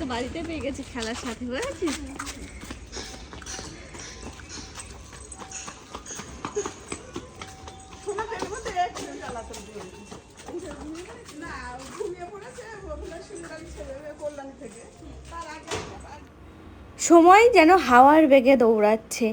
তো বাড়িতে পেয়ে গেছে খেলার সাথে বুঝেছিস? সময় যেন হাওয়ার বেগে দৌড়াচ্ছে।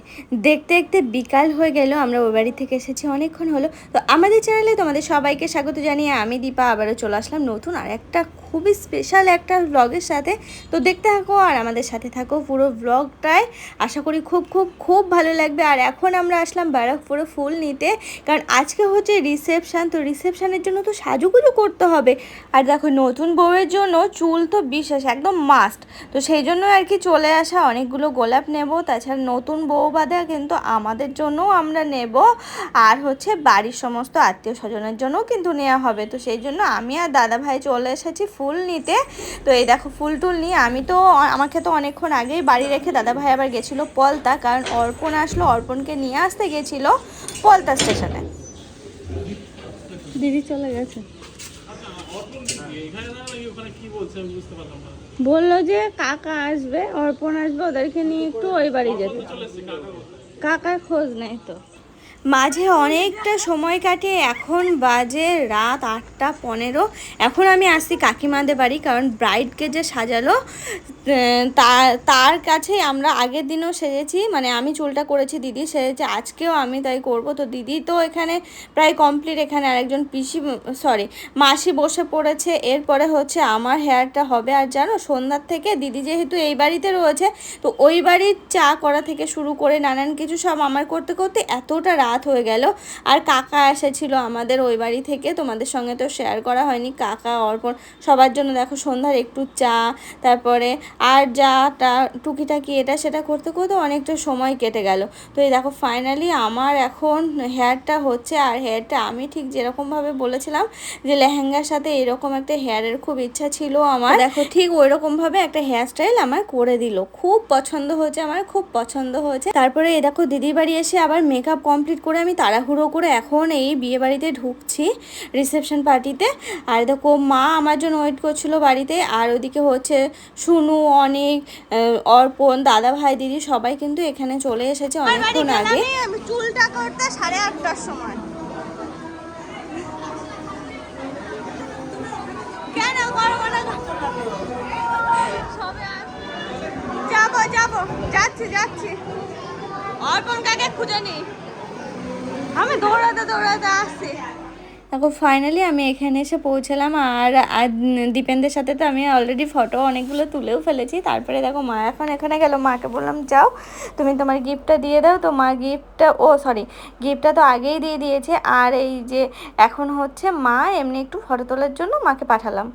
দেখতে দেখতে বিকাল হয়ে গেল, আমরা ওই বাড়ি থেকে এসেছি, অনেকক্ষণ হলো। তো আমাদের চ্যানেলে তোমাদের সবাইকে স্বাগত জানিয়ে আমি দীপা, আবারও চলে আসলাম নতুন আর একটা খুবই স্পেশাল একটা ব্লগের সাথে। তো দেখতে থাকো আর আমাদের সাথে থাকো পুরো ব্লগটায় আশা করি খুব খুব খুব ভালো লাগবে। আর এখন আমরা আসলাম ব্যারাকপুরে ফুল নিতে, কারণ আজকে হচ্ছে রিসেপশান তো রিসেপশানের জন্য তো সাজুগুজু করতে হবে। আর দেখো নতুন বউয়ের জন্য চুল তো বিশেষ, একদম মাস্ট তো সেই জন্য আর কি চলে আসা অনেকগুলো গোলাপ নেব, তাছাড়া নতুন বউ বাঁধা কিন্তু আমাদের জন্যও আমরা নেব। আর হচ্ছে বাড়ির সমস্ত আত্মীয় স্বজনের জন্যও কিন্তু নেওয়া হবে। তো সেই জন্য আমি আর দাদা ভাই চলে এসেছি ফুল নিতে। তো এই দেখো ফুল টুল নিয়ে আমি তো আমাকে তো অনেকক্ষণ আগেই বাড়ি রেখে দাদা ভাই আবার গেছিল পলতা, কারণ অর্পণ আসলো, অর্পণকে নিয়ে আসতে গেছিল পলতা স্টেশনে। দিদি চলে গেছে। বলল যে কাকা আসবে অর্পণ আসবে ওদেরকে নিয়ে একটু ওই বাড়ি যেতে। কাকার খোঁজ নেই তো। মাঝে অনেকটা সময় কাটিয়ে এখন বাজে রাত আটটা পনেরো। এখন আমি আসছি কাকিমাদের বাড়ি, কারণ ব্রাইডকে যে সাজালো তার কাছে আমরা আগের দিনও সেজেছি। মানে আমি চুলটা করেছি, দিদি সেজেছে, আজকেও আমি তাই করব। তো দিদি তো এখানে প্রায় কমপ্লিট এখানে আরেকজন পিসি সরি মাসি বসে পড়েছে। এরপরে হচ্ছে আমার হেয়ারটা হবে, আর জানো, সন্ধ্যার থেকে দিদি যেহেতু এই বাড়িতে রয়েছে, তো ওই বাড়ির চা করা থেকে শুরু করে নানান কিছু সব আমার করতে করতে এতটা রাত হয়ে গেল। আর কাকা এসেছিল আমাদের ওই বাড়ি থেকে। তোমাদের সঙ্গে তো শেয়ার করা হয়নি। কাকা, অর্পণ, সবার জন্য দেখো সন্ধ্যার একটু চা, তারপরে আর যা টা টুকিটাকি এটা সেটা করতে করতে অনেকটা সময় কেটে গেল। তো এই দেখো ফাইনালি আমার এখন হেয়ারটা হচ্ছে আর হেয়ারটা আমি ঠিক যেরকমভাবে বলেছিলাম যে লেহেঙ্গার সাথে এরকম একটা হেয়ারের খুব ইচ্ছা ছিল আমার। দেখো ঠিক ওই রকমভাবে একটা হেয়ার স্টাইল আমার করে দিল। খুব পছন্দ হয়েছে আমার খুব পছন্দ হয়েছে। তারপরে এই দেখো দিদির বাড়ি এসে আবার মেকআপ কমপ্লিট করে আমি তাড়াহুড়ো করে এখন এই বিয়ে বাড়িতে ঢুকছি রিসেপশন পার্টিতে। আর দেখো মা আমার জন্য ওয়েট করছিল বাড়িতে আর ওদিকে হচ্ছে শুনু অনেক অর্পণ দাদা ভাই দিদি সবাই কিন্তু এখানে চলে এসেছে অনেকক্ষণ আগে। চুলটা করতে সাড়ে আটটার সময়। যাব যাচ্ছি যাচ্ছি। অর্পণ কাকে খুঁজে নি? আমি দৌড়াতে দৌড়াতে আসছি। দেখো ফাইনালি আমি এখানে এসে পৌঁছালাম আর দীপেন্দ্রের সাথে তো আমি অলরেডি ফটো অনেকগুলো তুলেও ফেলেছি। তারপরে দেখো মা এখন এখানে গেল। মাকে বললাম, যাও, তুমি তোমার গিফটটা দিয়ে দাও। তো মা গিফটটা ও সরি গিফটটা তো আগেই দিয়ে দিয়েছে। আর এই যে এখন হচ্ছে মা এমনি একটু ফটো তোলার জন্য মাকে পাঠালাম।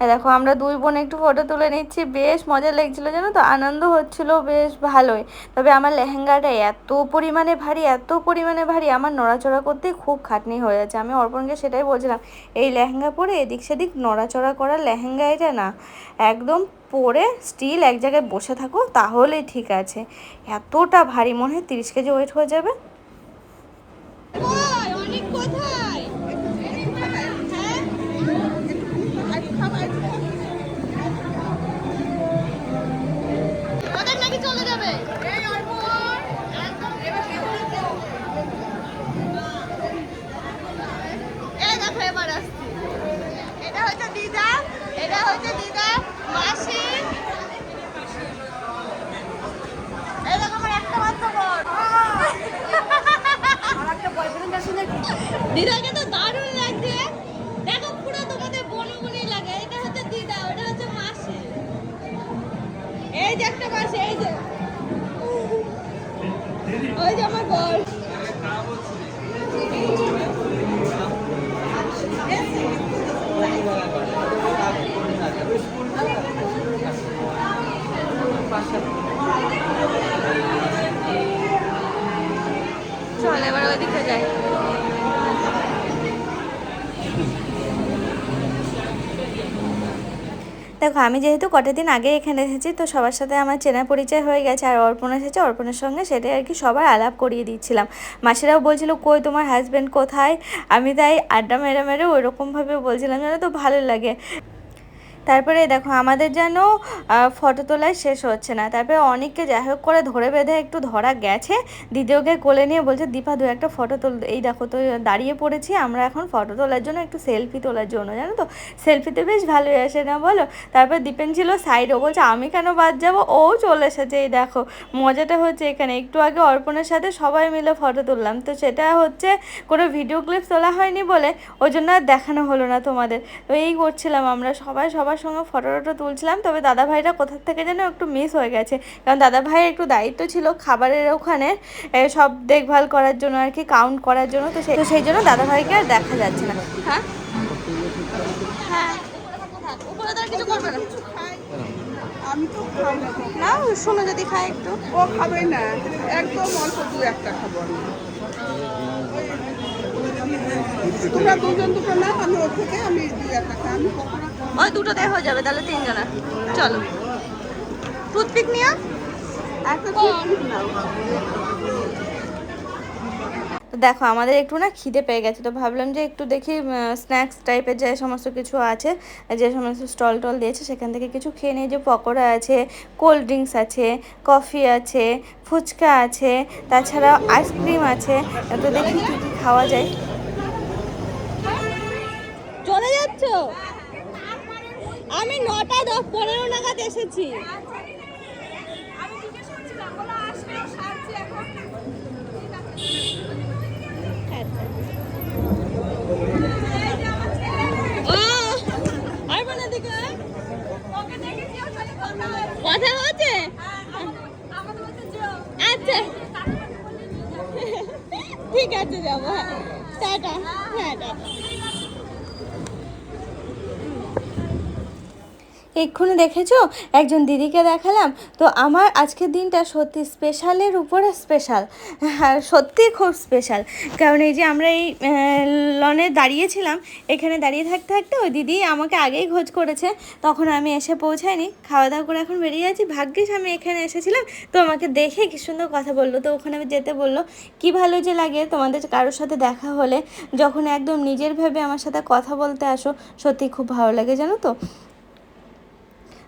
দেখো, আমরা দুই বোন একটু ফটো তুলে নিচ্ছি। বেশ মজা লাগছিল জানো তো? আনন্দ হচ্ছিল, বেশ ভালোই। তবে আমার লেহেঙ্গাটা এত পরিমাণে ভারী, এত পরিমাণে ভারী, আমার নড়াচড়া করতে খুব খাটনি হয়ে যাচ্ছে। আমি অর্পণকে সেটাই বলছিলাম, এই লেহেঙ্গা পরে এদিক সেদিক নড়াচড়া করা লেহেঙ্গা এটা না। একদম পরে স্টিল এক জায়গায় বসে থাকো, তাহলেই ঠিক আছে। এতটা ভারী, মনে হয় তিরিশ কেজি ওয়েট হয়ে যাবে। আমি যেহেতু কটা দিন আগে এখানে এসেছি, তো সবার সাথে আমার চেনা পরিচয় হয়ে গেছে, আর অর্পণ এসেছে, অর্পণের সঙ্গে সেটাই আর কি সবার আলাপ করিয়ে দিচ্ছিলাম। মাসিরাও বলছিল, কই তোমার হাজব্যান্ড কোথায়? আমি তাই আড্ডা মেরে মেরে ওইরকমভাবে বলছিলাম, যেন তো ভালো লাগে। তারপরে দেখো, আমাদের যেন ফটো তোলায় শেষ হচ্ছে না। তারপরে অনেককে যাই হোক করে ধরে বেঁধে একটু ধরা গেছে। দিদি ওকে কোলে নিয়ে বলছে, দীপা, দু একটা ফটো তোল। এই দেখো, তো দাঁড়িয়ে পড়েছি। আমরা এখন ফটো তোলার জন্য একটু সেলফি তোলার জন্য, জানো তো? সেলফিতে বেশ ভালোই আসে, না বলো? তারপর দীপেন ছিল সাইডে বলছে, আমি কেন বাদ যাব? ও চলে এসেছে, এই দেখো। মজাটা হচ্ছে এখানে, একটু আগে অর্পণের সাথে সবাই মিলে ফটো তুললাম। তো সেটা হচ্ছে, কোনো ভিডিও ক্লিপ তোলা হয়নি বলে, ওই জন্য আর দেখানো হলো না তোমাদের। তো এই করছিলাম আমরা সবাই, সবার সঙ্গে ফটো টটো তুলছিলাম তবে দাদা ভাইটা কোথা থেকে যেন একটু মিস হয়ে গেছে। কারণ দাদা ভাইয়ের একটু দায়িত্ব ছিল খাবারের ওখানে সব দেখভাল করার জন্য আর কি কাউন্ট করার জন্য তো সেই তো সেই জন্য দাদা ভাইকে আর দেখা যাচ্ছে না। হ্যাঁ? হ্যাঁ। কিছু করবে না? আমি তো খাব না। না শোনো যদি খায় একটু। ও খাবে না। একদম অল্প দু একটা খাব তোমরা দুজন দুটো না আমি ওর থেকে আমি দু একটা আমি ওই দুটোতে হয়ে যাবে তাহলে তিনজনের চলো। টুথপিক নিয়ে একটা চিপস নাও। তো দেখো আমাদের একটু না খিদে পেয়ে গেছে তো ভাবলাম যে একটু দেখি স্ন্যাক্স টাইপের যে সমস্ত কিছু আছে যে সমস্ত স্টল টল দিয়েছে সেখান থেকে কিছু খেয়ে নিই। যে পকোড়া আছে কোল্ড ড্রিঙ্কস আছে কফি আছে ফুচকা আছে তাছাড়া আইসক্রিম আছে। তো দেখি কী কী খাওয়া যায়। চলে আমি নটা দশ, পনেরো নাগাদ এসেছি। কথা হচ্ছে? আচ্ছা। ঠিক আছে যাব হ্যাঁ। টাটা হ্যাঁ টাটা। এক্ষুনি দেখেছ? একজন দিদিকে দেখালাম। তো আমার আজকের দিনটা সত্যি স্পেশালের উপরে স্পেশাল সত্যি খুব স্পেশাল কারণ এই যে আমরা এই লনে দাঁড়িয়েছিলাম, এখানে দাঁড়িয়ে থাকতে থাকতে ওই দিদি আমাকে আগেই খোঁজ করেছে। তখন আমি এসে পৌঁছাইনি খাওয়া দাওয়া করে এখন বেরিয়ে যাচ্ছি ভাগ্যিস আমি এখানে এসেছিলাম। তো আমাকে দেখে কি সুন্দর কথা বলল। তো ওখানে আমি যেতে বলল, কি ভালো যে লাগে তোমাদের কারোর সাথে দেখা হলে। যখন একদম নিজের ভেবে আমার সাথে কথা বলতে আসো, সত্যি খুব ভালো লাগে, জানো তো?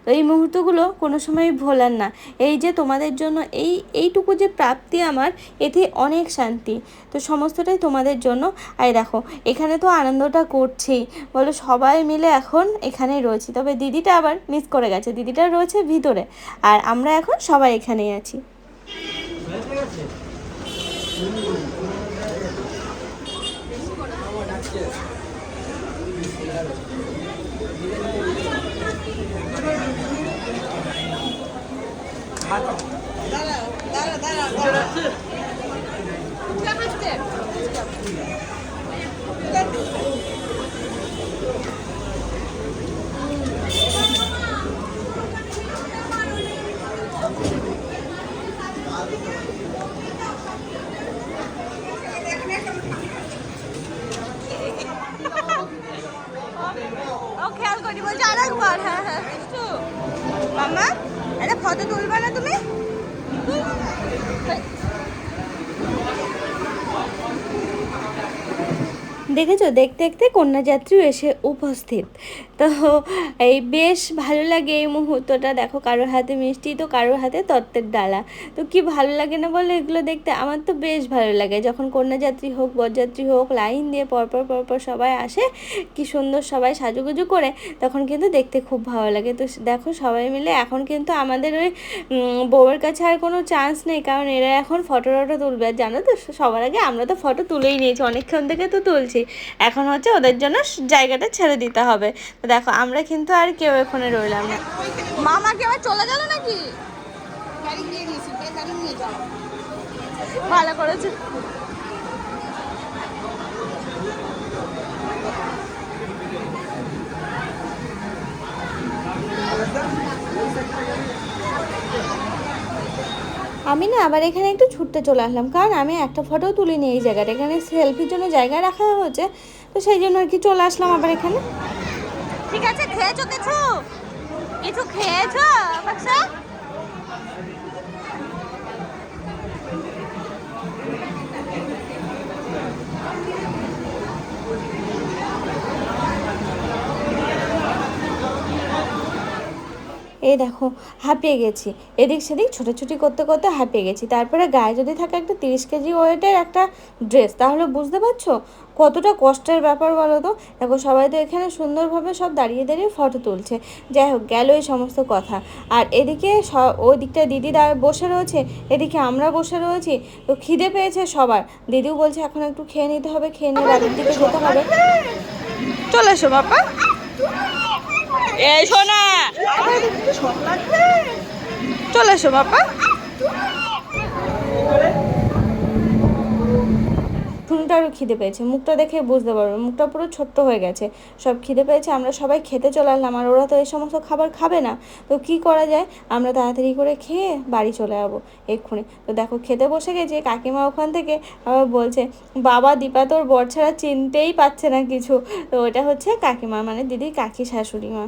এই মুহূর্তগুলো কোনো সময় ভোলার না। এই যে তোমাদের জন্য এই, এইটুকু যে প্রাপ্তি আমার, এতে অনেক শান্তি। তো সমস্তটাই তোমাদের জন্য। আর দেখো, এখানে তো আনন্দটা করছি বলো সবাই মিলে এখন এখানেই রয়েছি। তবে দিদিটা আবার মিস করে গেছে। দিদিটা রয়েছে ভিতরে। আর আমরা এখন সবাই এখানেই আছি। ও খেয়াল করি বলছে আরেকবার হ্যাঁ হ্যাঁ মামা ফটো তুলবা না তুমি? দেখেছ? দেখতে দেখতে কন্যাযাত্রীও এসে উপস্থিত। তো এই বেশ ভালো লাগে এই মুহূর্তটা। দেখো, কারোর হাতে মিষ্টি, তো কারোর হাতে তত্ত্বের ডালা। তো কি ভালো লাগে না বলো এগুলো দেখতে? আমার তো বেশ ভালো লাগে। যখন কন্যাযাত্রী হোক, বরযাত্রী হোক, লাইন দিয়ে পরপর পরপর সবাই আসে, কি সুন্দর সবাই সাজুগুজু করে, তখন কিন্তু দেখতে খুব ভালো লাগে। তো দেখো সবাই মিলে এখন কিন্তু আমাদের ওই বউয়ের কাছে আর কোনো চান্স নেই, কারণ এরা এখন ফটো টটো তুলবে। আর জানো তো, সবার আগে আমরা তো ফটো তুলেই নিয়েছি, অনেকক্ষণ থেকে তো তুলছি। এখন হচ্ছে ওদের জন্য জায়গাটা ছেড়ে দিতে হবে। দেখো আমরা কিন্তু আর কেউ এখানে রইলাম না। মামা কি আবার চলে গেল নাকি? ভালো করেছে। আমি না আবার এখানে একটু ছুটতে চলে আসলাম কারণ আমি একটা ফটো তুলিনি এই জায়গাটা। এখানে সেলফির জন্য জায়গা রাখা হয়েছে তো সেই জন্য আর কি চলে আসলাম আবার এখানে। ঠিক আছে খেয়েছো কিছু? কিছু খেয়েছো বাক্সা এই দেখো হাঁপিয়ে গেছি। এদিক সেদিক ছোটাছুটি করতে করতে হাঁপিয়ে গেছি। তারপরে গায়ে যদি থাকে একটা তিরিশ কেজি ওয়েটের একটা ড্রেস, তাহলে বুঝতে পারছ? কতটা কষ্টের ব্যাপার বলো তো? দেখো সবাই তো এখানে সুন্দরভাবে সব দাঁড়িয়ে দাঁড়িয়ে ফটো তুলছে। যাই হোক, গেল এই সমস্ত কথা। আর এদিকে ওই দিকটা দিদি বসে রয়েছে। এদিকে আমরা বসে রয়েছি। তো খিদে পেয়েছে সবার। দিদিও বলছে এখন একটু খেয়ে নিতে হবে, খেয়ে নিয়ে দিকে যেতে হবে। চলে এসো বাবা। এই শোনা চলে এসো বাবা। ঠুনটারও খিদে পেয়েছে, মুখটা দেখে বুঝতে পারবে, মুখটা পুরো ছোট্ট হয়ে গেছে, সব খিদে পেয়েছে, আমরা সবাই খেতে চলে আসলাম, আর ওরা তো এই সমস্ত খাবার খাবে না, তো কি করা যায়? আমরা তাড়াতাড়ি করে খেয়ে বাড়ি চলে যাব, এক্ষুনি। তো দেখো, খেতে বসে গেছে, কাকিমা ওখান থেকে আবার বলছে, বাবা, দীপা তোর বর ছাড়া চিনতেই পাচ্ছে না কিছু। তো ওটা হচ্ছে কাকিমা মানে দিদি কাকি শাশুড়ি মা।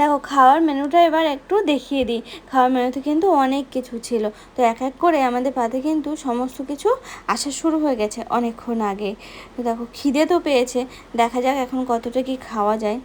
দেখো, খাওয়ার মেনুটা এবার একটু দেখিয়ে দিই। খাওয়ার মেনুতে কিন্তু অনেক কিছু ছিল। তো এক এক করে আমাদের পাতে কিন্তু সমস্ত কিছু আসা শুরু হয়ে গেছে অনেকক্ষণ আগে। তো দেখো, খিদে তো পেয়েছে। দেখা যাক এখন কতটা কি খাওয়া যায়।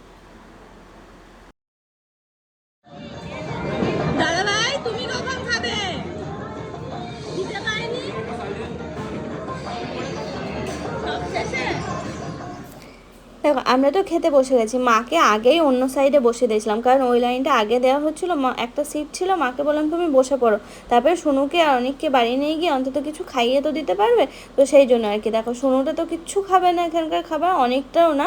দেখো, আমরা তো খেতে বসে গেছি। মাকে আগেই অন্য সাইডে বসে দিয়েছিলাম, কারণ ওই লাইনটা আগে দেওয়া হচ্ছিল, মা, একটা সিট ছিল, মাকে বললাম, তুমি বসে পড়ো। তারপরে সোনুকে আর অনেককে বাড়ি নিয়ে গিয়ে অন্তত কিছু খাইয়ে তো দিতে পারবে? তো সেই জন্য আর কি। দেখো, সোনুটা তো কিচ্ছু খাবে না এখানকার খাবার, অনেকটাও না।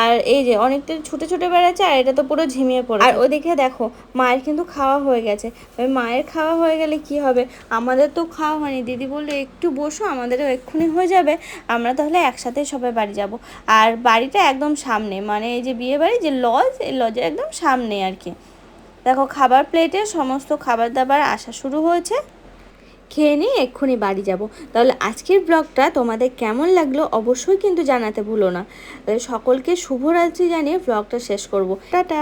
আর এই যে অনেকটা ছুটে ছুটে বেড়াচ্ছে, আর এটা তো পুরো ঝিমিয়ে পড়ে আর ওদিকে দেখো, মায়ের কিন্তু খাওয়া হয়ে গেছে। এবার মায়ের খাওয়া হয়ে গেলে কি হবে? আমাদের তো খাওয়া হয়নি। দিদি বলল, একটু বসো, আমাদেরও এক্ষুনি হয়ে যাবে। আমরা তাহলে একসাথে সবাই বাড়ি যাব। আর বাড়িটা একদম সামনে মানে এই যে বিয়ে বাড়ি যে লজ, এই লজের একদম সামনে আর কি। দেখো, খাবার প্লেটে সমস্ত খাবার দাবার আসা শুরু হয়েছে। খেয়ে নিয়ে এক্ষুনি বাড়ি যাব। তাহলে আজকের ব্লগটা তোমাদের কেমন লাগল অবশ্যই কিন্তু জানাতে ভুলো না। সকলকে শুভরাত্রি জানিয়ে ব্লগটা শেষ করব। টাটা!